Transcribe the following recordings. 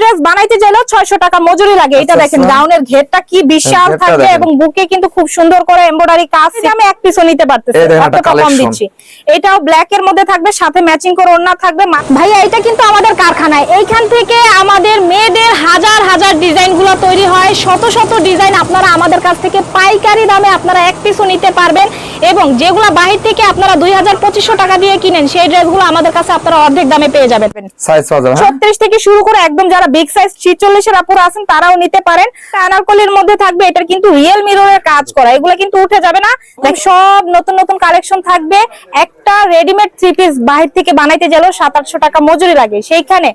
Dress বানাইতে চাইলেও ছয়শো টাকা মজুরি লাগে। এটা আচ্ছা, দেখেন আচ্ছা। গাউনের ঘেরটা কি বিশাল দেখেন। এবং বুকে কিন্তু খুব সুন্দর করে এমব্রয়ডারি কাজ আমি এক পিসও নিতে পারতেছি কম দিচ্ছি। এটাও ব্ল্যাক এর মধ্যে থাকবে সাথে ম্যাচিং করে ওড়না থাকবে। ভাইয়া এটা কিন্তু আমাদের কারখানায়। এইখান থেকে আমাদের মেয়েদের হাজার হাজার ডিজাইনগুলো তৈরি হয়। শত শত ডিজাইন আপনারা আমাদের কাছ থেকে পাইকারি দামে আপনারা এক পিসও নিতে পারবেন। এবং যেগুলো বাহির থেকে আপনারা দুই হাজার পঁচিশশো টাকা দিয়ে কিনেন সেই ড্রেসগুলো আমাদের কাছে আপনারা অর্ধেক দামে পেয়ে যাবেন। হ্যাঁ। ছত্রিশ থেকে শুরু করে একদম যারা বিগ সাইজ ছিচল্লিশের আপুরা আছেন তারাও নিতে পারেন। আনারকলির মধ্যে থাকবে এটার কিন্তু রিয়েল মিররের কাজ করা। এগুলো কিন্তু উঠে যাবে না। দেখ সব নতুন নতুন কালেকশন থাকবে। একটা রেডিমেড থ্রি পিস বাহির থেকে বানাইতে গেলেও সাত আটশো টাকা মজুরি লাগে। সেইখানে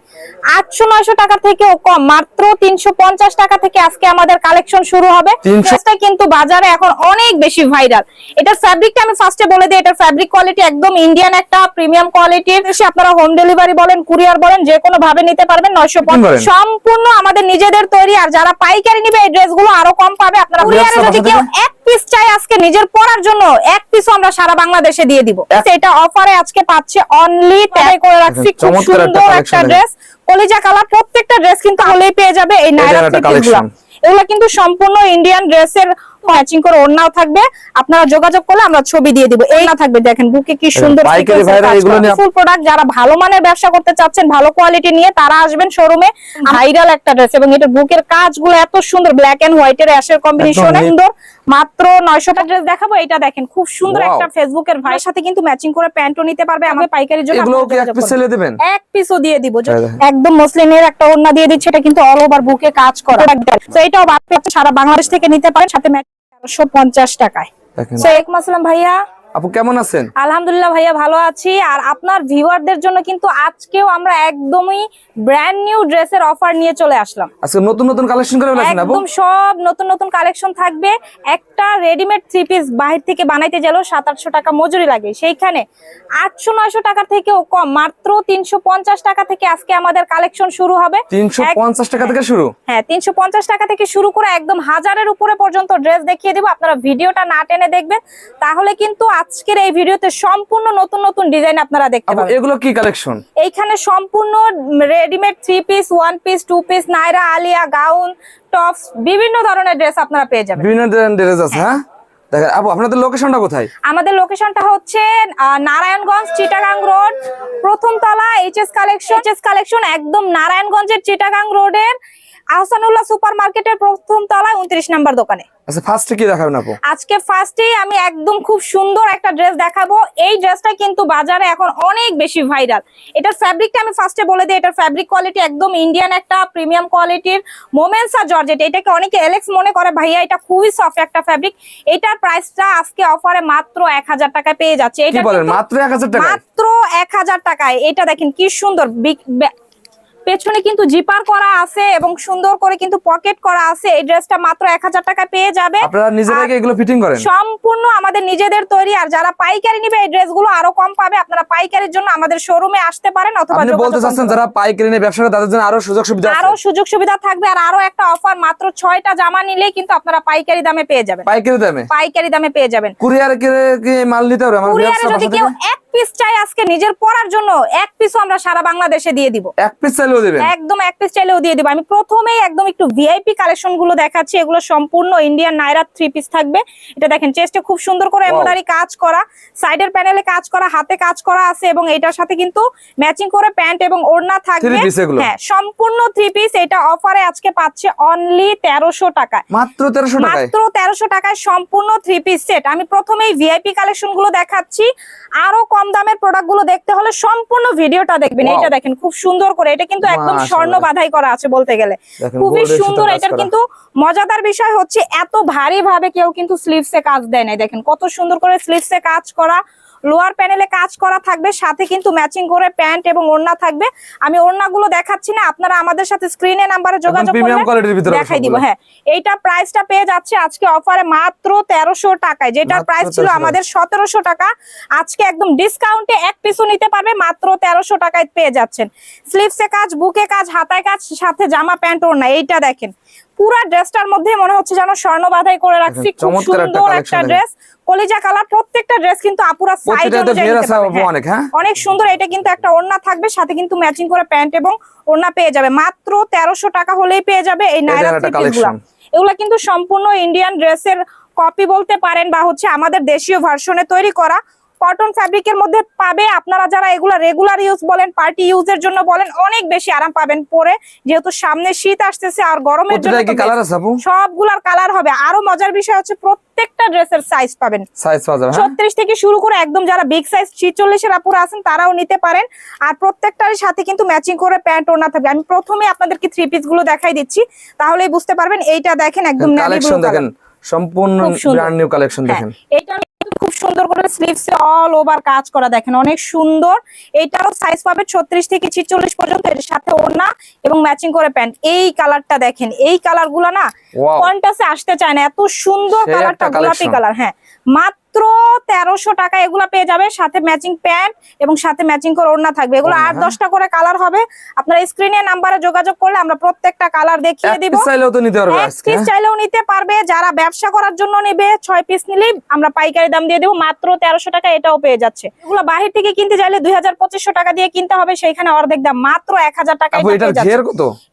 আটশো নয়শো টাকা থেকেও কম মাত্র তিনশো পঞ্চাশ টাকা থেকে আজকে আমাদের কালেকশন শুরু হবে। 300 কিন্তু বাজারে এখন অনেক বেশি ভাইরাল এটার ফ্যাব্রিকটা আমি ফার্স্টে বলে দিই এটার ফ্যাব্রিক কোয়ালিটি একদম ইন্ডিয়ান একটা প্রিমিয়াম কোয়ালিটির সে আপনারা হোম ডেলিভারি বলেন কুরিয়ার বলেন যে কোনো ভাবে নিতে পারবেন নয়শো বলেন? সম্পূর্ণ আমাদের নিজেদের তৈরি আর যারা পাইকারি নিবে এই ড্রেসগুলো আরও কম পাবে। আপনারা কুরিয়ারে যদি কেউ এক পিস চাই আজকে নিজের পরার জন্য এক পিসও আমরা সারা বাংলাদেশে দিয়ে দিব। এটা অফারে আজকে পাচ্ছে অনলি তাই করে রাখছি খুব সুন্দর একটা ড্রেস কলিজা কালার প্রত্যেকটা ড্রেস কিন্তু হলেই পেয়ে যাবে এই নাইরা। এগুলো কিন্তু সম্পূর্ণ ইন্ডিয়ান ড্রেসের ম্যাচিং করে ওড়নাও থাকবে। আপনারা যোগাযোগ করলে আমরা ছবি দিয়ে দিব। এই না থাকবে দেখেন বুকে কি সুন্দর পাইকারি ফুল প্রোডাক্ট যারা ভালো মানের ব্যবসা করতে চাচ্ছেন ভালো কোয়ালিটি নিয়ে তারা আসবেন শোরুমে ভাইরাল একটা ড্রেস এবং এটার বুকের কাজগুলো এত সুন্দর ব্ল্যাক এন্ড হোয়াইটের অ্যাশের কম্বিনেশন সুন্দর। মাত্র 900 টাকা। ড্রেস দেখাবো এটা দেখেন খুব সুন্দর. একটা ফেসবুকের ভাইয়ের সাথে কিন্তু ম্যাচিং করে প্যান্টও নিতে পারবে। আমাদের পাইকারির জন্য এগুলো কি এক পিস। দিবেন? এক পিসও দিয়ে দিব। একদম মসলিনের একটা ওড়না দিয়ে দিচ্ছে এটা কিন্তু অল ওভার বুকে কাজ করা। তো এটাও সারা বাংলাদেশ থেকে নিতে পারেন সাথে পঞ্চাশ টাকায়। শেখ মাসলাম ভাইয়া আপু কেমন আছেন? আলহামদুলিল্লাহ ভাইয়া ভালো আছি। আর আপনার ভিউয়ারদের জন্য কিন্তু আজকেও আমরা একদমই ব্র্যান্ড নিউ ড্রেসের অফার নিয়ে চলে আসলাম। আজকে নতুন নতুন কালেকশন করে বলেছেন আপু? একদম সব নতুন নতুন কালেকশন থাকবে। একটা রেডিমেড থ্রি পিস বাহির থেকে বানাইতে সাত আটশো টাকা মজুরি লাগে। সেইখানে আটশো নয়শো টাকা থেকেও কম মাত্র তিনশো পঞ্চাশ টাকা থেকে আজকে আমাদের কালেকশন শুরু হবে। তিনশো এক- পঞ্চাশ টাকা থেকে শুরু? হ্যাঁ তিনশো পঞ্চাশ টাকা থেকে শুরু করে একদম হাজারের উপরে পর্যন্ত ড্রেস দেখিয়ে দিব। আপনারা ভিডিওটা না টেনে দেখবেন। তাহলে কিন্তু আজকের এই ভিডিওতে সম্পূর্ণ নতুন নতুন ডিজাইন আপনারা দেখতে পাবেন। এগুলো কি কালেকশন এইখানে সম্পূর্ণ readymade three piece one piece two piece Naira Alia gown tops বিভিন্ন ধরনের ড্রেস আপনারা পেয়ে যাবেন। বিভিন্ন ধরনের ড্রেস আছে হ্যাঁ। দেখেন আপু আপনাদের লোকেশনটা কোথায়? আমাদের লোকেশনটা হচ্ছে নারায়ণগঞ্জ চিটাগাং রোড প্রথম তলা এইচএস কালেকশন এইচএস কালেকশন একদম নারায়ণগঞ্জের চিটাগাং রোডের আহসানুল্লাহ সুপার মার্কেটের প্রথম তলায় উনত্রিশ নাম্বার দোকানে। আচ্ছা ফার্স্টে কি দেখাবেন আপু? আজকে ফার্স্টেই আমি একদম খুব সুন্দর একটা ড্রেস দেখাবো। এই ড্রেসটা কিন্তু বাজারে এখন অনেক বেশি ভাইরাল এটার ফ্যাব্রিকটা আমি ফার্স্টে বলে দিই এটার ফ্যাব্রিক কোয়ালিটি একদম ইন্ডিয়ান একটা প্রিমিয়াম কোয়ালিটির মোমেন্সা জর্জেট এটাকে অনেকে এলেক্স মনে করে ভাইয়া এটা খুবই সফট একটা ফ্যাব্রিক এটার প্রাইসটা আজকে অফারে মাত্র এক হাজার টাকায় পেয়ে যাচ্ছে। এটা বলেন? মাত্র এক হাজার টাকা মাত্র এক হাজার টাকায়। এটা দেখেন কি সুন্দর পেছনে কিন্তু জিপার করা আছে এবং সুন্দর করে কিন্তু পকেট করা আছে। এই ড্রেসটা মাত্র এক হাজার টাকায় পেয়ে যাবে। আপনারা নিজেরাই এগুলো ফিটিং করেন? সম্পূর্ণ আমাদের নিজেদের তৈরি। আর যারা পাইকারি নিবে এই ড্রেসগুলো আরও কম পাবে। আপনারা পাইকারির জন্য আমাদের শোরুমে আসতে পারেন অথবা আপনি বলতে চাচ্ছেন যারা পাইকারি নিয়ে ব্যবসা করে তাদের জন্য আরও সুযোগ সুবিধা আরও সুযোগ সুবিধা থাকবে। আর আরও একটা অফার মাত্র ছয়টা জামা নিলেই কিন্তু আপনারা পাইকারি দামে পেয়ে যাবেন। পাইকারি দামে? পাইকারি দামে পেয়ে যাবেন। কুরিয়ারে কি মাল নিতে হবে? আমার যদি কেউ এক পিস চাই আজকে নিজের পরার জন্য এক পিসও আমরা সারা বাংলাদেশে দিয়ে দিব। এক পিস চাইলেও দেবেন? একদম এক পিস চাইলেও দিয়ে দিব। আমি প্রথমেই একদম একটু ভিআইপি কালেকশনগুলো দেখাচ্ছি এগুলো সম্পূর্ণ ইন্ডিয়ান নাইরা থ্রি পিস থাকবে। এটা দেখেন চেস্টে খুব সুন্দর করে এমব্রয়ডারি কাজ করা সাইডের প্যানেলে কাজ করা হাতে কাজ করা আছে এবং এটার সাথে কিন্তু ম্যাচিং করে প্যান্ট এবং ওড়না থাকবে? হ্যাঁ সম্পূর্ণ থ্রি পিস এটা অফারে আজকে পাচ্ছে অনলি তেরোশো টাকায়। মাত্র তেরোশো টাকায়? মাত্র তেরোশো টাকায় সম্পূর্ণ থ্রি পিস সেট আমি প্রথমেই ভিআইপি কালেকশনগুলো দেখাচ্ছি। আরও কম দামের প্রোডাক্টগুলো দেখতে হলে সম্পূর্ণ ভিডিওটা দেখবেন। এটা দেখেন খুব সুন্দর করে। এটা কিন্তু একদম স্বর্ণ বাধাই করা আছে বলতে গেলে। খুবই সুন্দর। এটার কিন্তু মজাদার বিষয় হচ্ছে এত ভারী ভাবে কেউ কিন্তু স্লিভসে কাজ দেয় নাই। দেখেন কত সুন্দর করে স্লিভসে কাজ করা লোয়ার প্যানেলে কাজ করা থাকবে সাথে কিন্তু ম্যাচিং করে প্যান্ট এবং ওড়না থাকবে। আমি ওড়নাগুলো দেখাচ্ছি না আপনারা আমাদের সাথে স্ক্রিনে নাম্বারে যোগাযোগ করলে দেখাই দিব হ্যাঁ। এইটা প্রাইসটা পেয়ে যাচ্ছে আজকে অফারে মাত্র তেরোশো টাকায় যেটার প্রাইস ছিল আমাদের সতেরোশো টাকা। আজকে একদম ডিসকাউন্টে এক পিসও নিতে পারবে মাত্র তেরোশো টাকায় পেয়ে যাচ্ছেন। স্লিভসে কাজ বুকে কাজ হাতায় কাজ সাথে জামা প্যান্ট ওড়না এইটা দেখেন। পুরা ড্রেসটার মধ্যে মনে হচ্ছে যেন স্বর্ণ বাধাই করে রাখছি। খুব সুন্দর একটা ড্রেস কলিজা কালার প্রত্যেকটা ড্রেস কিন্তু আপুরা সাইজ হ্যাঁ। অনেক হ্যাঁ? অনেক সুন্দর। এটা কিন্তু একটা ওড়না থাকবে সাথে কিন্তু ম্যাচিং করে প্যান্ট এবং ওড়না পেয়ে যাবে। মাত্র তেরোশো টাকা হলেই পেয়ে যাবে এই নাইরা এগুলা কিন্তু সম্পূর্ণ ইন্ডিয়ান ড্রেসের কপি বলতে পারেন বা হচ্ছে আমাদের দেশীয় ভার্সনে তৈরি করা। কটন ফ্যাব্রিকের মধ্যে পাবে। আপনারা যারা এগুলা রেগুলার ইউজ বলেন পার্টি ইউজের জন্য বলেন অনেক বেশি আরাম পাবেন পরে। যেহেতু সামনে শীত আসতেছে আর গরমের জন্য সবগুলার কালার হবে। আরও মজার বিষয় হচ্ছে প্রত্যেকটা ড্রেসের সাইজ পাবেন। সাইজ পাওয়া যাবে হ্যাঁ। ছত্রিশ থেকে শুরু করে একদম যারা বিগ সাইজ ছিচল্লিশের আপুরা আছেন তারাও নিতে পারেন। আর প্রত্যেকটার সাথে কিন্তু ম্যাচিং করে প্যান্ট ওড়না থাকবে। আমি প্রথমে আপনাদেরকে থ্রি পিসগুলো দেখাই দিচ্ছি। তাহলেই বুঝতে পারবেন এইটা দেখেন একদম navy blue কালেকশন দেখেন সম্পূর্ণ ব্র্যান্ড নিউ কালেকশন হ্যাঁ, দেখেন। কিন্তু খুব সুন্দর করে স্লিভস অল ওভার কাজ করা দেখেন অনেক সুন্দর। এটাও সাইজ পাবে ছত্রিশ থেকে ছিচল্লিশ পর্যন্ত এর সাথে ওড়না এবং ম্যাচিং করে প্যান্ট এই কালারটা দেখেন এই কালারগুলা না. কন্টাসে আসতে চায় না এত সুন্দর কালারটা গোলাপি কালার হ্যাঁ। মাত্র তেরোশো টাকা এগুলা পেয়ে যাবে। সাথে ম্যাচিং প্যান্ট এবং সাথে ম্যাচিং করে ওড়না থাকবে। এগুলো আট। দশটা করে কালার হবে। আপনারা স্ক্রিনে নাম্বারে যোগাযোগ করলে আমরা প্রত্যেকটা কালার দেখিয়ে দিব। পিস চাইলেও নিতে পারবে যারা ব্যবসা করার জন্য নেবে ছয় পিস নিলেই আমরা পাইকারি দাম দিয়ে দেবো। মাত্র তেরোশো টাকা এটাও পেয়ে যাচ্ছে। এগুলো বাহির থেকে কিনতে চাইলে দুই হাজার পঁচিশশো টাকা দিয়ে কিনতে হবে। সেইখানে অর্ধেক দাম। মাত্র এক হাজার টাকা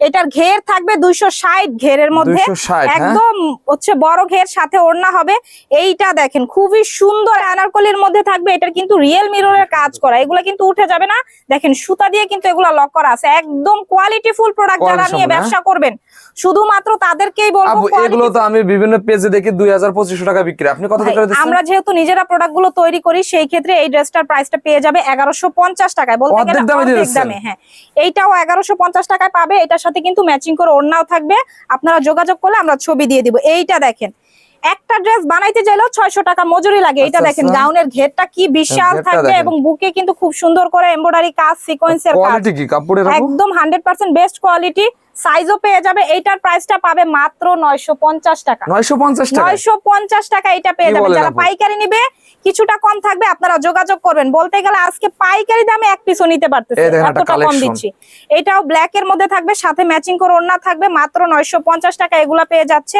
এটার ঘের থাকবে দুইশো ষাট ঘেরের মধ্যে। 260, হ্যাঁ? একদম হচ্ছে বড় ঘের সাথে ওড়না হবে। এইটা দেখেন খুবই সুন্দর আনারকলির মধ্যে থাকবে এটার কিন্তু রিয়েল মিররের কাজ করা। এগুলো কিন্তু উঠে যাবে না। দেখেন সুতা দিয়ে কিন্তু এগুলো লক করা আছে। একদম কোয়ালিটি ফুল প্রোডাক্ট যারা নিয়ে ব্যবসা করবেন শুধুমাত্র তাদেরকেই বলব এগুলো তো আমি বিভিন্ন পেজে দেখি দুই হাজার পঁচিশশো টাকা বিক্রি। আপনি কত টাকা দিচ্ছেন আমরা যেহেতু নিজেরা প্রোডাক্টগুলো তৈরি করি সেই ক্ষেত্রে এই ড্রেসটার প্রাইসটা পেয়ে যাবে এগারোশো পঞ্চাশ টাকায়। বলতে গেলে অর্ধেক দামে হ্যাঁ। এইটাও এগারোশো পঞ্চাশ টাকায় পাবে। এটার সাথে কিন্তু ম্যাচিং করে ওড়নাও থাকবে। আপনারা যোগাযোগ করলে আমরা ছবি দিয়ে দিব। এইটা দেখেন একটা ড্রেস বানাইতে চাইলেও ছয়শো টাকা মজুরি লাগে। এটা আচ্ছা, দেখেন আচ্ছা। গাউনের ঘেরটা কি বিশাল থাকে থাকবে এবং বুকে কিন্তু খুব সুন্দর করে এমব্রয়ডারি কাজ সিকোয়েন্সের কাজ। একদম হান্ড্রেড পার্সেন্ট বেস্ট কোয়ালিটি সাইজও পেয়ে যাবে এইটার প্রাইসটা পাবে মাত্র নয়শো পঞ্চাশ টাকা। নয়শো পঞ্চাশ টাকা নয়শো পঞ্চাশ টাকা এটা পেয়ে কি যাবেন। যারা? পাইকারি নিবে কিছুটা কম থাকবে আপনারা যোগাযোগ করবেন। বলতে গেলে আজকে পাইকারি দামে এক পিসও নিতে পারতেছে একটা এতটা কম দিচ্ছি। এটাও ব্ল্যাক এর মধ্যে থাকবে সাথে ম্যাচিং করে ওড়না থাকবে মাত্র নয়শো পঞ্চাশ টাকা এগুলা পেয়ে যাচ্ছে।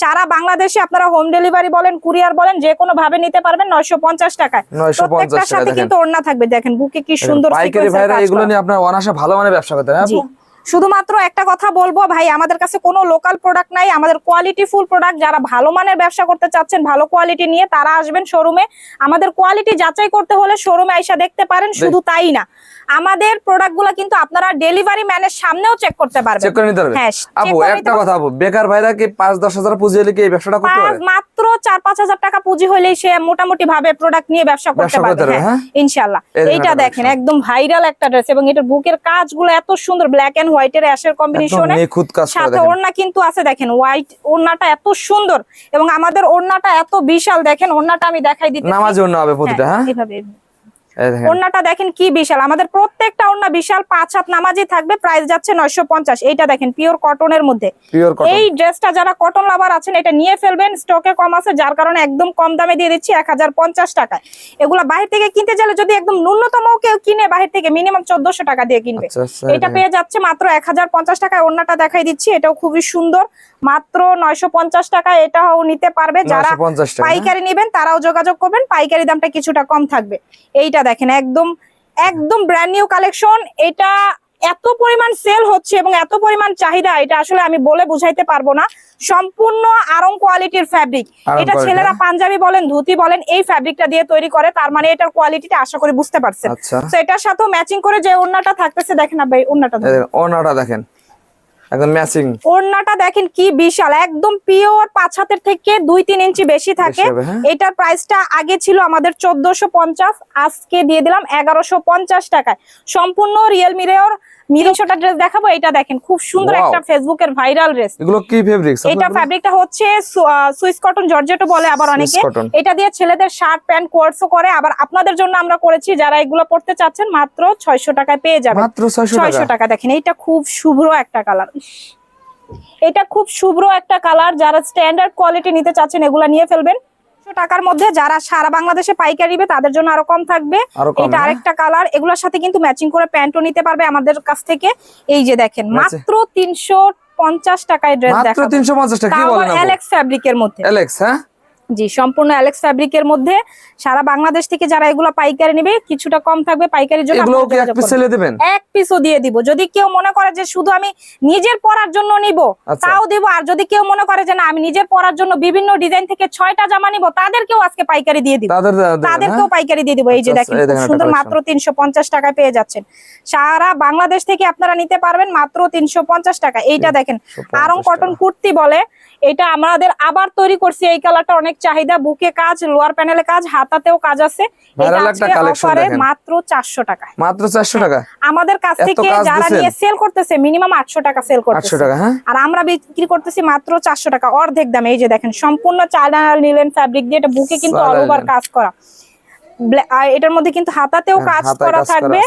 সারা বাংলাদেশে আপনারা হোম ডেলিভারি বলেন কুরিয়ার বলেন যে কোনো ভাবে নিতে পারবেন নয়শো পঞ্চাশ টাকায়। 950 প্রত্যেকটার টাকা সাথে কিন্তু ওড়না থাকবে দেখেন বুকে কি সুন্দর পাইকারি ভাইরা এগুলো নিয়ে আপনার অনাসা ভালো মানে ব্যবসা করতে হ্যাঁ? শুধুমাত্র একটা কথা বলব ভাই আমাদের কাছে কোনো লোকাল প্রোডাক্ট নাই আমাদের কোয়ালিটি ফুল প্রোডাক্ট যারা ভালো মানের ব্যবসা করতে চাচ্ছেন ভালো কোয়ালিটি নিয়ে তারা আসবেন শোরুমে আমাদের কোয়ালিটি যাচাই করতে হলে শোরুমে আইসা দেখতে পারেন শুধু তাই না। আমাদের প্রোডাক্টগুলা কিন্তু আপনারা ডেলিভারি ম্যানের সামনেও চেক করতে পারবেন। চেক করে নিতে পারবে হ্যাঁ, আপু একটা কথা আপু বেকার ভাইরা কি পাঁচ দশ হাজার পুঁজি হলে কি এই ব্যবসাটা করতে পারে? মাত্র চার পাঁচ হাজার টাকা পুঁজি হইলেই সে মোটামুটি ভাবে প্রোডাক্ট নিয়ে ব্যবসা করতে পারবে। হ্যাঁ হ্যাঁ? ইনশাল্লাহ দেখেন এইটা দেখেন একদম ভাইরাল একটা ড্রেস এবং এটার বুকের কাজগুলো এত সুন্দর ব্ল্যাক এন্ড হোয়াইট এর অ্যাশের কম্বিনেশনে সাথে ওড়না কিন্তু আছে দেখেন হোয়াইট ওড়নাটা এত সুন্দর এবং আমাদের ওড়নাটা এত বিশাল দেখেন ওড়নাটা আমি দেখাই দিতে নামাজ ওড়না হবে প্রতিটা হ্যাঁ এভাবে এই দেখেন ওড়নাটা দেখেন কি বিশাল। আমাদের প্রত্যেকটা ওড়না বিশাল পাঁচ হাত নামাজই থাকবে প্রাইস যাচ্ছে নয়শো পঞ্চাশ। এইটা দেখেন পিওর কটনের মধ্যে। এই ড্রেসটা যারা কটন লাভার আছেন এটা নিয়ে ফেলবেন স্টকে কম আছে যার কারণে একদম কম দামে দিয়ে দিচ্ছি এক হাজার পঞ্চাশ টাকায়। এগুলা বাহির থেকে কিনতে চাইলে যদি একদম ন্যূনতম কেউ কিনে বাহির থেকে মিনিমাম চোদ্দশো টাকা দিয়ে কিনবে। আচ্ছা আচ্ছা এটা পেয়ে যাচ্ছে মাত্র এক হাজার পঞ্চাশ টাকায়। ওড়নাটা দেখাই দিচ্ছি এটাও খুবই সুন্দর। মাত্র নয়শো পঞ্চাশ টাকায় এটাও নিতে পারবে। যারা পাইকারি নেবেন তারাও যোগাযোগ করবেন পাইকারি দামটা কিছুটা কম থাকবে। এইটা দেখেন একদম একদম ব্র্যান্ড নিউ কালেকশন এটা এত পরিমাণ সেল হচ্ছে এবং এত পরিমাণ চাহিদা এটা আসলে আমি বলে বুঝাইতে পারব না। সম্পূর্ণ আরং কোয়ালিটির ফ্যাব্রিক এটা ছেলেরা হ্যাঁ? পাঞ্জাবি বলেন ধুতি বলেন এই ফ্যাব্রিকটা দিয়ে তৈরি করে তার মানে এটার কোয়ালিটিটা আশা করি বুঝতে পারছেন। আচ্ছা। তো এটার সাথে ম্যাচিং করে যে ওড়নাটা থাকতেছে দেখেন ভাই ওড়নাটা এই দেখেন। একদম ম্যাচিং ওড়নাটা দেখেন কি বিশাল একদম পিওর পাঁচ হাতের থেকে দুই তিন ইঞ্চি বেশি থাকে। হ্যাঁ। এটার প্রাইসটা আগে ছিল আমাদের চোদ্দশো পঞ্চাশ আজকে দিয়ে দিলাম এগারোশো পঞ্চাশ টাকায়। সম্পূর্ণ রিয়েলমি রেওর মিরিশোটা ড্রেস দেখাবো এটা দেখেন খুব সুন্দর একটা ফেসবুকের ভাইরাল ড্রেস এগুলো কি ফেব্রিক্স এটা ফ্যাব্রিকটা হচ্ছে সুইস কটন জর্জেটও বলে আবার অনেকে। এটা দিয়ে ছেলেদের শার্ট প্যান্ট কোয়ার্সও করে। আবার আপনাদের জন্য আমরা করেছি যারা এগুলো পড়তে চাচ্ছেন মাত্র ছয়শো টাকায় পেয়ে যাবেন। মাত্র ছয়শো টাকা? দেখেন এটা খুব শুভ্র একটা কালার এটা খুব শুভ্র একটা কালার যারা স্ট্যান্ডার্ড কোয়ালিটি নিতে চাচ্ছেন এগুলা নিয়ে ফেলবেন। 100 টাকার মধ্যে যারা সারা বাংলাদেশে পাইকারি নিবে তাদের জন্য আরও কম থাকবে। এটা হ্যাঁ? আরেকটা কালার এগুলোর সাথে কিন্তু ম্যাচিং করে প্যান্টও নিতে পারবে আমাদের কাছ থেকে। এই যে দেখেন মাত্র তিনশো পঞ্চাশ টাকায় ড্রেস মাত্র দেখাবো। তিনশো পঞ্চাশ টাকা? অ্যালেক্স ফ্যাব্রিকের মধ্যে। অ্যালেক্স হ্যাঁ? জি সম্পূর্ণ অ্যালেক্স ফ্যাব্রিকের মধ্যে সারা বাংলাদেশ থেকে যারা এগুলো পাইকারি নেবে কিছুটা কম থাকবে পাইকারির জন্য এক পিসও দিয়ে দিব। যদি কেউ মনে করে যে শুধু আমি নিজের পরার জন্য নিব আচ্ছা। তাও দিব। আর যদি কেউ মনে করে যে না আমি নিজের পরার জন্য বিভিন্ন ডিজাইন থেকে ছয়টা জামা নিব তাদেরকেও আজকে পাইকারি দিয়ে দিব। তাদেরকেও হ্যাঁ? পাইকারি দিয়ে দিব। এই যে আচ্ছা, দেখেন খুব সুন্দর মাত্র তিনশো পঞ্চাশ টাকায় পেয়ে যাচ্ছেন। সারা বাংলাদেশ থেকে আপনারা নিতে পারবেন মাত্র তিনশো পঞ্চাশ টাকা। এইটা দেখেন আরং কটন কুর্তি বলে এটা আমাদের আবার তৈরি করছি। এই কালারটা অনেক চাহিদা বুকে কাজ লোয়ার প্যানেলে কাজ হাতাতেও কাজ আছে। মাত্র চারশো টাকা মাত্র চারশো টাকা? আমাদের কাছ থেকে যারা? নিয়ে সেল করতেছে মিনিমাম আটশো টাকা সেল করতেছে। টাকা হ্যাঁ? আর আমরা বিক্রি করতেছি মাত্র চারশো টাকা। অর্ধেক দাম এই যে দেখেন সম্পূর্ণ চায়না নিলেন ফ্যাব্রিক দিয়ে এটা বুকে কিন্তু অল ওভার কাজ করা। আর এটার মধ্যে কিন্তু হাতাতেও হ্যাঁ, কাজ করা থাকবে।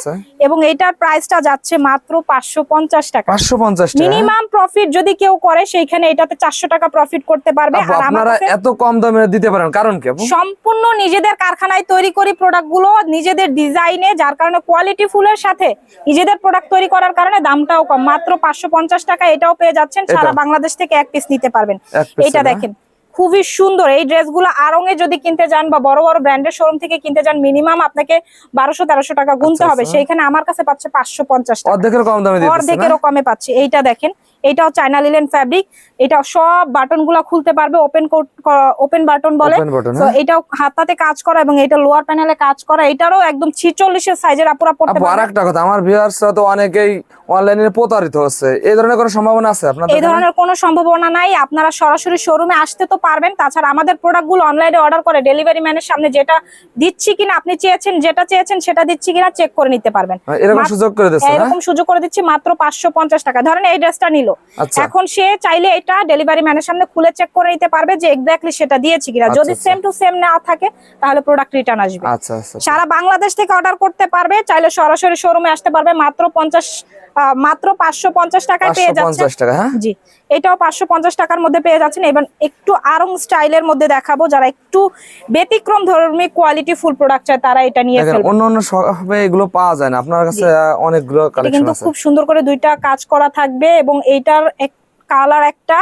এবং এটার প্রাইসটা যাচ্ছে মাত্র পাঁচশো পঞ্চাশ টাকা। পাঁচশো পঞ্চাশ টাকা? মিনিমাম প্রফিট যদি কেউ করে সেইখানে এটাতে চারশো টাকা প্রফিট করতে পারবে। আর আপনারা এত কম দামে দিতে পারেন কারণ কি সম্পূর্ণ নিজেদের কারখানায় তৈরি করি প্রোডাক্টগুলো নিজেদের ডিজাইনে যার কারণে কোয়ালিটি ফুলের সাথে নিজেদের প্রোডাক্ট তৈরি করার কারণে দামটাও কম। মাত্র পাঁচশো পঞ্চাশ টাকা এটাও পেয়ে যাচ্ছেন সারা বাংলাদেশ থেকে এক পিস নিতে পারবেন। এটা দেখেন খুবই সুন্দর। এই ড্রেসগুলো আরঙে যদি কিনতে যান বা বড় বড় ব্র্যান্ডের শোরুম থেকে কিনতে যান মিনিমাম আপনাকে বারোশো তেরোশো টাকা গুনতে আচ্ছা, হবে। আচ্ছা। সেইখানে আমার কাছে পাচ্ছে পাঁচশো পঞ্চাশ টাকা। অর্ধেকের কম দামে অর্ধেকেরও কমে পাচ্ছে। এইটা দেখেন এটাও চায়না লিলেন ফ্যাব্রিক এটা সব বাটনগুলা খুলতে পারবে ওপেন ওপেন বাটন বলে। তো হ্যাঁ। এটাও হাতাতে কাজ করা এবং এটা লোয়ার প্যানেলে কাজ করা এটারও একদম ছিচল্লিশের সাইজের আপুরা পড়তে পারবে। একটা কথা আমার ভিউয়ার্সরা তো অনেকেই অনলাইনে প্রতারিত হচ্ছে। এই ধরনের কোনো সম্ভাবনা আছে আপনাদের এই ধরনের কোনো সম্ভাবনা নাই আপনারা সরাসরি শোরুমে আসতে তো পারবেন। তাছাড়া আমাদের প্রোডাক্টগুলো অনলাইনে অর্ডার করে ডেলিভারি ম্যানের সামনে যেটা দিচ্ছি কিনা আপনি চেয়েছেন যেটা চেয়েছেন সেটা দিচ্ছি কিনা চেক করে নিতে পারবেন। হ্যাঁ, এরকম সুযোগ করে দিচ্ছে হ্যাঁ এরকম সুযোগ করে দিচ্ছি মাত্র পাঁচশো পঞ্চাশ টাকা। ধরেন এই ড্রেসটা নিল। এখন সে চাইলে এটা ডেলিভারি ম্যানের সামনে খুলে চেক করে নিতে পারবে যে এক্স্যাক্টলি সেটা দিয়েছি কিনা। আচ্ছা, যদি আচ্ছা। সেম টু সেম না থাকে তাহলে প্রোডাক্ট রিটার্ন আসবে। আচ্ছা আচ্ছা। সারা বাংলাদেশ থেকে অর্ডার করতে পারবে চাইলে সরাসরি শোরুমে আসতে পারবে মাত্র পঞ্চাশ মাত্র পাঁচশো পঞ্চাশ টাকায় পেয়ে যাচ্ছে। হ্যাঁ? জি এটাও পাঁচশো পঞ্চাশ টাকার মধ্যে পেয়ে যাচ্ছেন। এবার একটু আরং স্টাইলের মধ্যে দেখাবো যারা একটু ব্যতিক্রম ধর্মী কোয়ালিটি ফুল প্রোডাক্ট চায় তারা এটা নিয়ে ফেলবে। অন্য অন্য এগুলো পাওয়া যায় না। আপনার কাছে অনেকগুলো কিন্তু খুব সুন্দর করে দুইটা কাজ করা থাকবে এবং এইটার এক কালার একটা,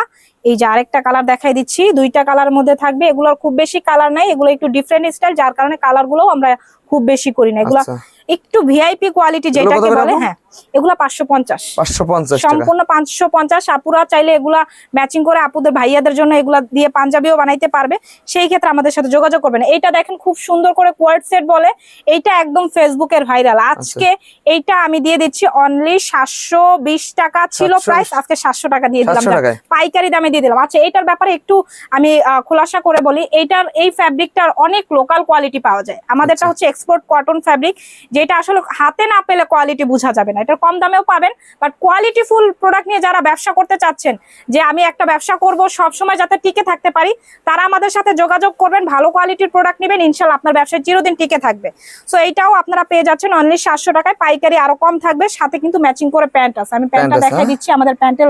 এই যে আরেকটা কালার দেখাই দিচ্ছি, দুইটা কালার মধ্যে থাকবে এগুলোর খুব বেশি কালার নাই, এগুলো একটু ডিফারেন্ট স্টাইল যার কারণে কালারগুলো আমরা খুব বেশি করি না এগুলো আচ্ছা। একটু ভিআইপি কোয়ালিটি যেটাকে বলে হ্যাঁ এগুলো পাঁচশো পঞ্চাশ। পাঁচশো পঞ্চাশ সম্পূর্ণ পাঁচশো পঞ্চাশ। আপুরা চাইলে এগুলা ম্যাচিং করে আপুদের ভাইয়াদের জন্য এগুলা দিয়ে পাঞ্জাবিও বানাইতে পারবে। সেই ক্ষেত্রে আমাদের সাথে যোগাযোগ করবেন। এইটা দেখেন খুব সুন্দর করে কোয়ার্ড সেট বলে। এইটা একদম ফেসবুকের ভাইরাল আজকে এইটা আমি দিয়ে দিচ্ছি অনলি সাতশো বিশ টাকা ছিল 720 প্রাইস আজকে সাতশো টাকা দিয়ে দিলাম। 700 যাক, টাকায়? পাইকারি দামে দিয়ে দিলাম। আচ্ছা এইটার ব্যাপারে একটু আমি খোলাসা করে বলি। এইটার এই ফ্যাব্রিকটার অনেক লোকাল কোয়ালিটি পাওয়া যায়। আমাদেরটা হচ্ছে এক্সপোর্ট কটন ফ্যাব্রিক যেটা আসলে হাতে না পেলে কোয়ালিটি বোঝা যাবে না। এটা কম দামেও পাবেন বাট কোয়ালিটি ফুল প্রোডাক্ট নিয়ে যারা ব্যবসা করতে চাচ্ছেন যে আমি একটা ব্যবসা করব সব সময় যাতে টিকে থাকতে পারি তারা আমাদের সাথে যোগাযোগ করবেন ভালো কোয়ালিটির প্রোডাক্ট নেবেন ইনশাল্লাহ আপনার ব্যবসায় চিরদিন টিকে থাকবে। সো এইটাও আপনারা পেয়ে যাচ্ছেন অনলি সাতশো টাকায়। পাইকারি আরও কম থাকবে সাথে কিন্তু ম্যাচিং করে প্যান্ট আছে। আমি প্যান্টটা দেখাই হ্যাঁ? দিচ্ছি আমাদের প্যান্টের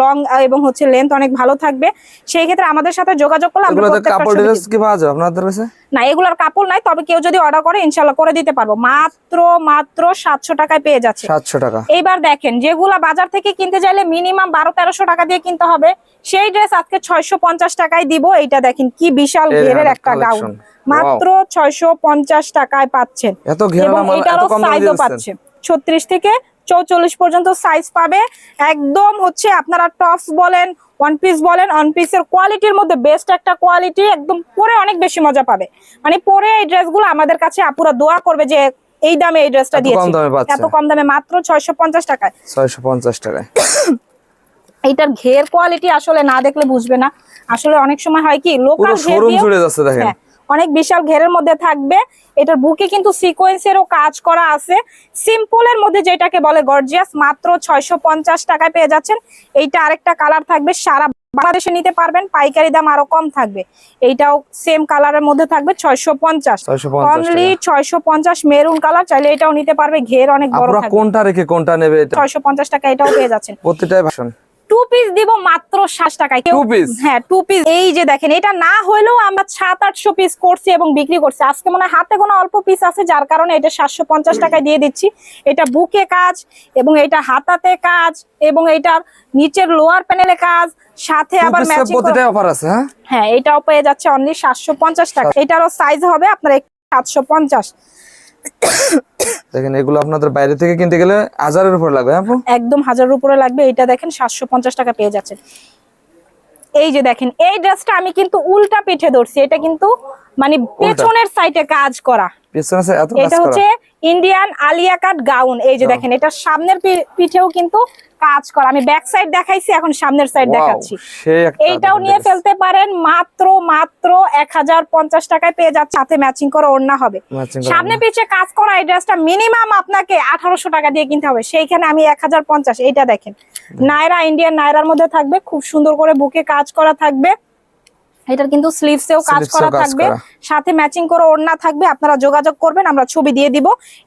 লং এবং হচ্ছে লেন্থ অনেক ভালো থাকবে। সেই ক্ষেত্রে আমাদের সাথে যোগাযোগ করলে আমরা কাপড় কি পাওয়া যাবে আপনাদের কাছে? না এগুলোর কাপড় নাই তবে কেউ যদি অর্ডার করে ইনশাল্লাহ করে দিতে পারব। মাত্র মাত্র সাতশো টাকায় পেয়ে যাচ্ছে। সাতশো টাকা। এইবার দেখেন যেগুলা বাজার থেকে কিনতে চাইলে মিনিমাম বারো তেরোশো টাকা দিয়ে কিনতে হবে। সেই ড্রেস আজকে ছয়শো পঞ্চাশ টাকায় দিব। এইটা দেখেন কি বিশাল ঘেরের একটা গাউন। মাত্র ছয়শো পঞ্চাশ টাকায় পাচ্ছেন। এবং এটারও সাইজও দিয়ে পাচ্ছে। ছত্রিশ থেকে চৌচল্লিশ পর্যন্ত সাইজ পাবে। একদম হচ্ছে আপনারা টপস বলেন ওয়ান পিস বলেন ওয়ান পিসের কোয়ালিটির মধ্যে বেস্ট একটা কোয়ালিটি একদম পরে অনেক বেশি মজা পাবে। মানে পরে এই ড্রেসগুলো আমাদের কাছে আপুরা দোয়া করবে যে এই দামে এই ড্রেসটা দিয়েছি। এত কম দামে মাত্র ছয়শো পঞ্চাশ টাকায়। ছয়শো পঞ্চাশ টাকায়। এইটার ঘের কোয়ালিটি আসলে না দেখলে বুঝবে না। আসলে অনেক সময় হয় কি লোকাল ঘের শোরুম দিয়েও- যাচ্ছে দেখেন। হ্যাঁ, অনেক বিশাল ঘেরের মধ্যে থাকবে। এটার বুকে কিন্তু সিকোয়েন্সেরও কাজ করা আছে। সিম্পলের মধ্যে যেটাকে বলে গর্জিয়াস মাত্র ছয়শো পঞ্চাশ টাকায় পেয়ে যাচ্ছেন। এইটা আরেকটা কালার থাকবে সারা বাংলাদেশে নিতে পারবেন পাইকারি দাম আরও কম থাকবে। এইটাও সেম কালারের মধ্যে থাকবে ছয়শো পঞ্চাশ। অনলি ছয়শো পঞ্চাশ মেরুন কালার চাইলে এটাও নিতে পারবে ঘের অনেক বড় কোনটা রেখে কোনটা নেবে ছয়শো পঞ্চাশ টাকা এটাও পেয়ে যাচ্ছেন। প্রতিটাই ভাষণ টু পিস দিব মাত্র ষাট টাকায়। Two piece? হ্যাঁ টু পিস এই যে দেখেন এটা না হলেও আমরা সাত আটশো পিস করছি এবং বিক্রি করছি। আজকে মনে হাতে কোনো অল্প পিস আছে যার কারণে এটা সাতশো পঞ্চাশ টাকায় দিয়ে দিচ্ছি। এটা বুকে কাজ এবং এটা হাতাতে কাজ এবং এটার নিচের লোয়ার প্যানেলে কাজ সাথে আবার ম্যাচিং অফার আছে হ্যাঁ? হ্যাঁ এটাও পেয়ে যাচ্ছে অনলি সাতশো পঞ্চাশ টাকা। এটারও সাইজ হবে আপনার সাতশো পঞ্চাশ। দেখেন এগুলো আপনাদের বাইরে থেকে কিনতে গেলে হাজারের উপর লাগবে হ্যাঁ আপু? একদম হাজারের উপরে লাগবে। এটা দেখেন সাতশো পঞ্চাশ টাকা পেয়ে যাচ্ছেন। এই যে দেখেন এই ড্রেসটা আমি কিন্তু উল্টা পিঠে ধরছি। এটা কিন্তু মানে পেছনের সাইডে কাজ করা। পিছনে এত কাজ এটা হচ্ছে ইন্ডিয়ান আলিয়া কাট গাউন এই যে দেখেন এটা সামনের পিঠেও কিন্তু কাজ করা। আমি ব্যাক সাইড দেখাইছি এখন সামনের সাইড দেখাচ্ছি। এইটাও নিয়ে ফেলতে পারেন মাত্র মাত্র এক হাজার পঞ্চাশ টাকায় পেয়ে যাচ্ছে সাথে ম্যাচিং করে ওড়না হবে। সামনে পিছিয়ে কাজ করা এই ড্রেসটা মিনিমাম আপনাকে আঠারোশো টাকা দিয়ে কিনতে হবে। সেইখানে আমি এক হাজার পঞ্চাশ এইটা দেখেন। নায়রা ইন্ডিয়ান নায়রার মধ্যে থাকবে খুব সুন্দর করে বুকে কাজ করা থাকবে। এটার কিন্তু স্লিভসেও কাজ করা থাকবে। সাথে ম্যাচিং করে ওড়না থাকবে আপনারা যোগাযোগ করবেন আমরা ছবি দিয়ে দিব।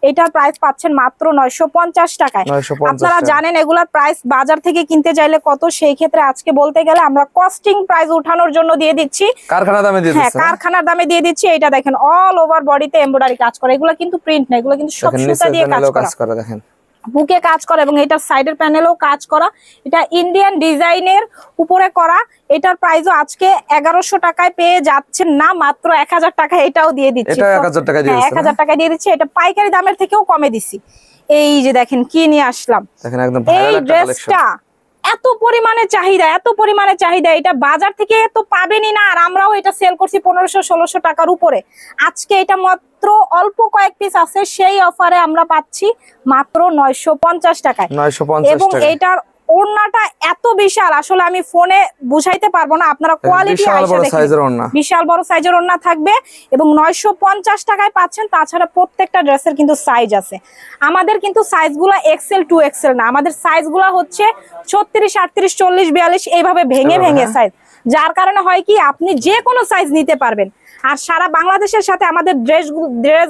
এটার প্রাইস পাচ্ছেন মাত্র নয়শো পঞ্চাশ টাকায়। আপনারা জানেন এগুলার প্রাইস বাজার থেকে কিনতে চাইলে কত সেই ক্ষেত্রে আজকে বলতে গেলে আমরা কস্টিং প্রাইস উঠানোর জন্য দিয়ে দিচ্ছি। কারখানা দামে দিয়ে হ্যাঁ দিচ্ছে হ্যাঁ? কারখানার দামে দিয়ে দিচ্ছি। এটা দেখেন অল ওভার বডিতে এমব্রয়ডারি কাজ করে। এগুলো কিন্তু প্রিন্ট না এগুলো কিন্তু সব সুতা দিয়ে কাজ করা দেখেন। বুকে কাজ করা এবং এটার সাইডের প্যানেলও কাজ করা। এটা ইন্ডিয়ান ডিজাইনের উপরে করা। এটার প্রাইসও আজকে এগারোশো টাকায় পেয়ে যাচ্ছেন না মাত্র এক হাজার টাকা এটাও দিয়ে দিচ্ছি। এটাও 1000 টাকায় দিয়ে হ্যাঁ, এক হাজার টাকা দিয়ে দিচ্ছি। এটা পাইকারি দামের থেকেও কমে দিছি এই যে দেখেন কি নিয়ে আসলাম। এই ড্রেসটা এত পরিমাণে চাহিদা এত পরিমাণে চাহিদা এটা বাজার থেকে তো পাবেনই না আর আমরাও এটা সেল করছি পনেরোশো ষোলোশো টাকার উপরে। আজকে এটা মাত্র অল্প কয়েক পিস আছে সেই অফারে আমরা পাচ্ছি মাত্র নয়শো পঞ্চাশ টাকায়। 950 এবং এটার ওড়নাটা এত বিশাল আসলে আমি ফোনে বুঝাইতে পারব না আপনারা কোয়ালিটি বিশাল বড় সাইজের ওড়না। বিশাল বড় সাইজের ওড়না থাকবে এবং নয়শো পঞ্চাশ টাকায় পাচ্ছেন তাছাড়া প্রত্যেকটা ড্রেসের কিন্তু সাইজ আছে। আমাদের কিন্তু সাইজগুলো এক্সেল টু এক্সেল না আমাদের সাইজগুলো হচ্ছে ছত্রিশ আটত্রিশ চল্লিশ বিয়াল্লিশ এইভাবে ভেঙে ভেঙে হ্যাঁ। সাইজ যার কারণে হয় কি আপনি যে কোনো সাইজ নিতে পারবেন। আর সারা বাংলাদেশের সাথে আমাদের ড্রেস ড্রেস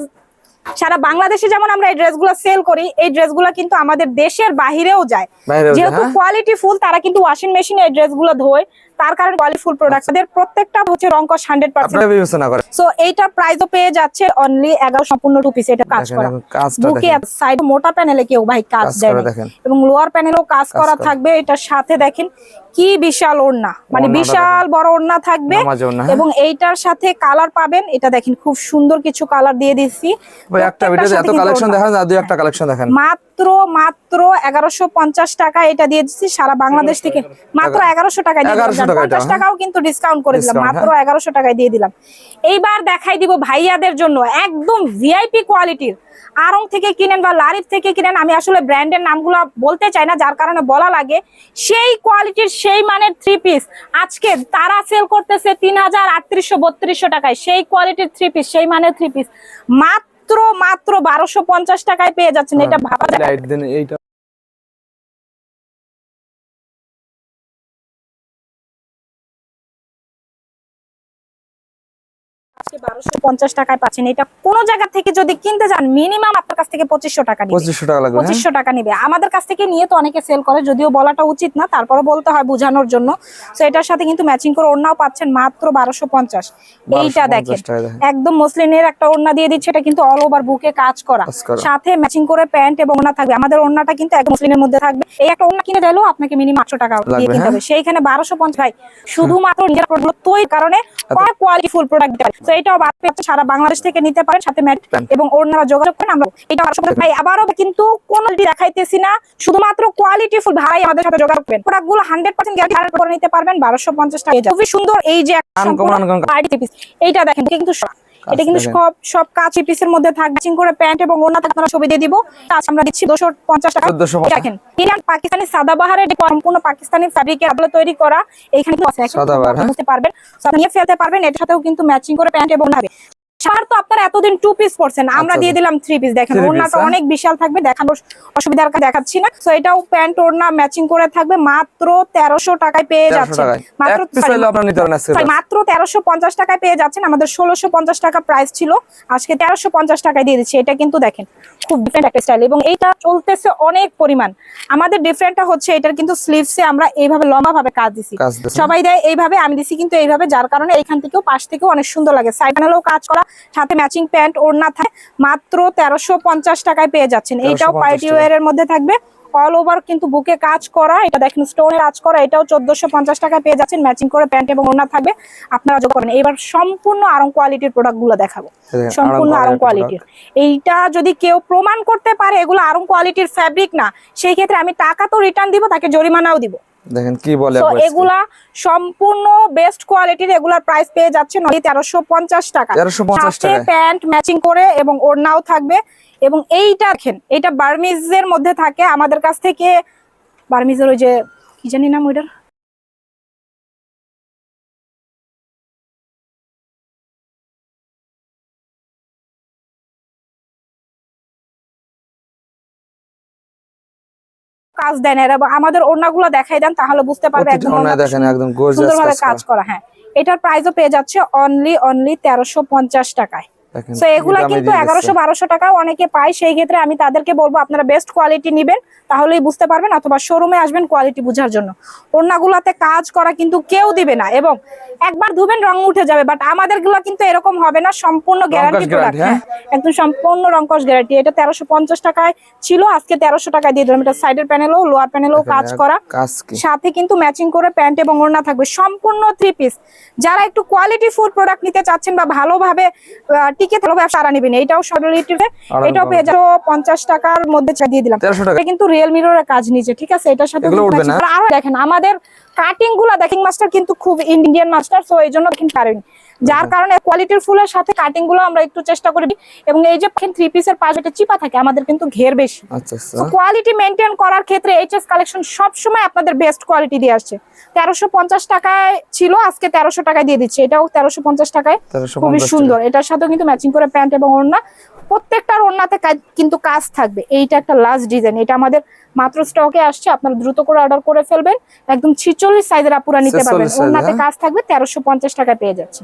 সারা বাংলাদেশে যেমন আমরা এই ড্রেসগুলো সেল করি এই ড্রেসগুলো কিন্তু আমাদের দেশের বাহিরেও যায় বাইরেও যায়, যেহেতু হ্যাঁ? কোয়ালিটি ফুল তারা কিন্তু ওয়াশিং মেশিনে এই ড্রেসগুলো ধোয় তার কারণে কোয়ালিটি ফুল প্রোডাক্ট তাদের প্রত্যেকটা হচ্ছে হান্ড্রেড পার্সেন্ট আপনারা বিবেচনা করেন। সো এইটার প্রাইসও পেয়ে যাচ্ছে অনলি এগারো সম্পূর্ণ টু পিস এটা কাজ করা। বুকে সাইড মোটা প্যানেলে কেউ ভাই কাজ দেয় করা। এবং লোয়ার প্যানেলেও কাজ করা করা। থাকবে এটার সাথে দেখেন কি বিশাল ওড়না। মানে বিশাল বড় ওড়না থাকবে। হ্যাঁ। এবং এইটার সাথে কালার পাবেন এটা দেখেন খুব সুন্দর কিছু কালার দিয়ে দিচ্ছি। ভাই একটা ভিডিওতে এত কালেকশন দেখান আর দুই একটা কালেকশন দেখেন। মাত্র মাত্র এগারোশো পঞ্চাশ টাকা এটা দিয়ে দিচ্ছি সারা বাংলাদেশ থেকে। মাত্র এগারোশো টাকা দিয়ে 1100 টাকা এটা, টাকাও কিন্তু ডিসকাউন্ট করে দিলাম মাত্র এগারোশো টাকায় দিয়ে দিলাম। এইবার দেখাই দিব ভাইয়াদের জন্য একদম ভিআইপি কোয়ালিটির আরং থেকে কিনেন বা লারিফ থেকে কিনেন আমি আসলে ব্র্যান্ডের নামগুলো বলতে চাই না যার কারণে বলা লাগে সেই কোয়ালিটির সেই মানের থ্রি পিস আজকে তারা সেল করতেছে তিন হাজার আটত্রিশশো বত্রিশশো টাকায় সেই কোয়ালিটির থ্রি পিস সেই মানের থ্রি পিস মাত্র মাত্র বারোশো পঞ্চাশ টাকায় পেয়ে যাচ্ছেন এটা ভাবা যায়। আজকে বারোশো পঞ্চাশ টাকায় পাচ্ছেন। এটা কোনো জায়গা থেকে যদি কিনতে যান মিনিমাম আপনার কাছ থেকে পঁচিশশো টাকা পঁচিশশো টাকা লাগবে হ্যাঁ? পঁচিশশো টাকা নিবে। আমাদের কাছ থেকে নিয়ে তো অনেকে সেল করে যদিও বলাটা উচিত না তারপরে বলতে হয় বোঝানোর জন্য। তো এটার সাথে কিন্তু ম্যাচিং করে ওড়নাও পাচ্ছেন মাত্র বারোশো পঞ্চাশ। এইটা 1250 দেখেন একদম মসলিনের একটা ওড়না দিয়ে দিচ্ছে এটা কিন্তু অল ওভার বুকে কাজ করা। সাথে ম্যাচিং করে প্যান্ট এবং ওড়না থাকবে। আমাদের ওড়নাটা কিন্তু একদম মসলিনের মধ্যে থাকবে। এই একটা ওড়না কিনে গেলেও আপনাকে মিনিমাম আটশো টাকা দিয়ে কিনতে হ্যাঁ? হবে। সেইখানে বারোশো পঞ্চাশ ভাই শুধুমাত্র নিজের প্রোডাক্ট তৈরির কারণে কোয়ালিটি ফুল প্রোডাক্ট তো এটাও সারা বাংলাদেশ থেকে নিতে পারেন সাথে ম্যাট এবং ওনারা যোগাযোগ করেন আমরা এটা ভাই আবারও কিন্তু কোয়ালিটি দেখাইতেছি না শুধুমাত্র কোয়ালিটি ফুল ভাই আমাদের সাথে যোগাযোগ করবেন প্রোডাক্টগুলো হান্ড্রেড পার্সেন্ট গ্যারান্টি করে নিতে পারবেন বারোশো পঞ্চাশ টাকা। খুবই সুন্দর এই যে। এইটা দেখেন কিন্তু এটা কিন্তু সব সব কাজ পিসের মধ্যে থাকবে। করে প্যান্ট এবং ওনা আপনারা ছবি দিয়ে দিব। আমরা দিচ্ছি দুশো পঞ্চাশ টাকা। 1450 দেখেন ইরান পাকিস্তানি সাদাবাহারের সম্পূর্ণ পাকিস্তানি ফেব্রিকে আপনারা তৈরি করা এইখানে হ্যাঁ? বুঝতে পারবেন। নিয়ে ফেলতে পারবেন এটার সাথেও কিন্তু ম্যাচিং করে প্যান্ট এবং হবে সার তো আপনারা এতদিন টু পিস পরছেন আমরা আচ্ছা, দিয়ে দিলাম থ্রি পিস দেখেন ওড়নাটা হ্যাঁ? অনেক বিশাল থাকবে দেখানোর অসুবিধার দেখাচ্ছি না। তো এটাও প্যান্ট ওড়না ম্যাচিং করে থাকবে মাত্র তেরোশো টাকায় পেয়ে যাচ্ছেন। মাত্র তেরোশো পঞ্চাশ টাকায় পেয়ে যাচ্ছেন। আমাদের ষোলোশো পঞ্চাশ টাকা প্রাইস ছিল। আজকে তেরোশো পঞ্চাশ টাকায় দিয়ে দিচ্ছি। এটা কিন্তু দেখেন খুব ডিফারেন্ট একটা স্টাইল এবং এইটা চলতেছে অনেক পরিমাণ। আমাদের ডিফারেন্টটা হচ্ছে এটার কিন্তু স্লিভসে আমরা এইভাবে লম্বা ভাবে কাজ দিছি। সবাই দেয় এইভাবে আমি দিছি কিন্তু এইভাবে যার কারণে এইখান থেকেও পাশ থেকেও অনেক সুন্দর লাগে। সাইড কাজ করা সাথে ম্যাচিং প্যান্ট ওড়না থাকে মাত্র তেরোশো পঞ্চাশ টাকায় পেয়ে যাচ্ছেন। এইটাও পার্টি। ওয়ার এর মধ্যে থাকবে। অল ওভার কিন্তু বুকে কাজ করা এটা দেখেন স্টোনের কাজ করা এটাও চোদ্দশো পঞ্চাশ টাকায় পেয়ে যাচ্ছেন। ম্যাচিং করে প্যান্ট এবং ওড়না থাকবে। আপনারা যোগ করেন এবার সম্পূর্ণ আরং কোয়ালিটির প্রোডাক্টগুলো দেখাবো। সম্পূর্ণ আরং কোয়ালিটির এইটা যদি কেউ প্রমাণ করতে পারে এগুলো আরং কোয়ালিটির ফ্যাব্রিক না সেই ক্ষেত্রে আমি টাকা তো রিটার্ন দিব তাকে জরিমানাও দিব। দেখেন কি বলে। এগুলা সম্পূর্ণ বেস্ট কোয়ালিটির এগুলার প্রাইস পেয়ে যাচ্ছে নয় তেরোশো পঞ্চাশ টাকা 1350 সাথে টাকায়। প্যান্ট ম্যাচিং করে এবং ওড়নাও থাকবে এবং এইটা দেখেন এটা বার্মিজের মধ্যে থাকে আমাদের কাছ থেকে বার্মিজের ওই যে কি জানি নাম ওইটার কাজ দেন এরা আমাদের ওড়নাগুলো দেখাই দেন তাহলে বুঝতে পারবে একদম দেখেন সুন্দরভাবে কাজ করা। হ্যাঁ। এটার প্রাইসও পেয়ে যাচ্ছে অনলি অনলি তেরোশো পঞ্চাশ টাকায়। কি এগুলা কিন্তু এগারোশো। বারোশো টাকাও অনেকে পায়। সেই ক্ষেত্রে আমি তাদেরকে বলব আপনারা বেস্ট কোয়ালিটি নিবেন তাহলেই বুঝতে পারবেন অথবা শোরুমে আসবেন কোয়ালিটি বোঝার জন্য। ওড়নাগুলাতে কাজ করা কিন্তু কেউ দিবে না এবং একবার ধুবেন রং উঠে যাবে বাট আমাদেরগুলা কিন্তু এরকম হবে না সম্পূর্ণ গ্যারান্টি প্রোডাক্ট হ্যাঁ? হ্যাঁ একদম সম্পূর্ণ রংকশ গ্যারান্টি এটা তেরোশো পঞ্চাশ টাকায় ছিল আজকে তেরোশো টাকায় দিয়ে দিলাম। এটা সাইডের প্যানেলও লোয়ার প্যানেলও কাজ করা। সাথে কিন্তু ম্যাচিং করে প্যান্ট এবং ওড়না থাকবে। সম্পূর্ণ থ্রি পিস যারা একটু কোয়ালিটি ফুড প্রোডাক্ট নিতে চাচ্ছেন বা ভালোভাবে টিকে থাকল ব্যবসা সারা নেবেন এইটাও সরলিটিতে আড়াই এটাও পেয়ে যাব পঞ্চাশ টাকার মধ্যে দিয়ে দিলাম। 1300 টাকা। এটা কিন্তু রিয়েল মিররের কাজ নিচে ঠিক আছে? এটার সাথে। আরও দেখেন আমাদের কাটিংগুলা দেখেন মাস্টার কিন্তু খুব ইন্ডিয়ান মাস্টার সো এই জন্য দেখেন পারেন। যার কারণে কোয়ালিটির ফুলের সাথে কাটিংগুলো আমরা একটু চেষ্টা করি। এবং এই যে থ্রি পিসের পাশে চিপা থাকে আমাদের কিন্তু ঘের বেশি। আচ্ছা আচ্ছা। কোয়ালিটি মেনটেন করার ক্ষেত্রে এইচএস কালেকশন সবসময় আপনাদের বেস্ট কোয়ালিটি দিয়ে আসছে। তেরোশো পঞ্চাশ টাকায় ছিল আজকে তেরোশো টাকায় দিয়ে দিচ্ছে। এটাও তেরোশো পঞ্চাশ টাকায়। খুবই সুন্দর। এটার সাথেও কিন্তু ম্যাচিং করে প্যান্ট এবং ওড়না। প্রত্যেকটার ওড়নাতে কিন্তু কাজ থাকবে। এইটা একটা লাস্ট ডিজাইন এটা আমাদের মাত্র স্টকে আসছে। আপনারা দ্রুত করে অর্ডার করে ফেলবেন। একদম ছিচল্লিশ সাইজের আপুরা নিতে পারবেন ওনাতে হ্যাঁ? কাজ থাকবে তেরোশো পঞ্চাশ টাকায় পেয়ে যাচ্ছে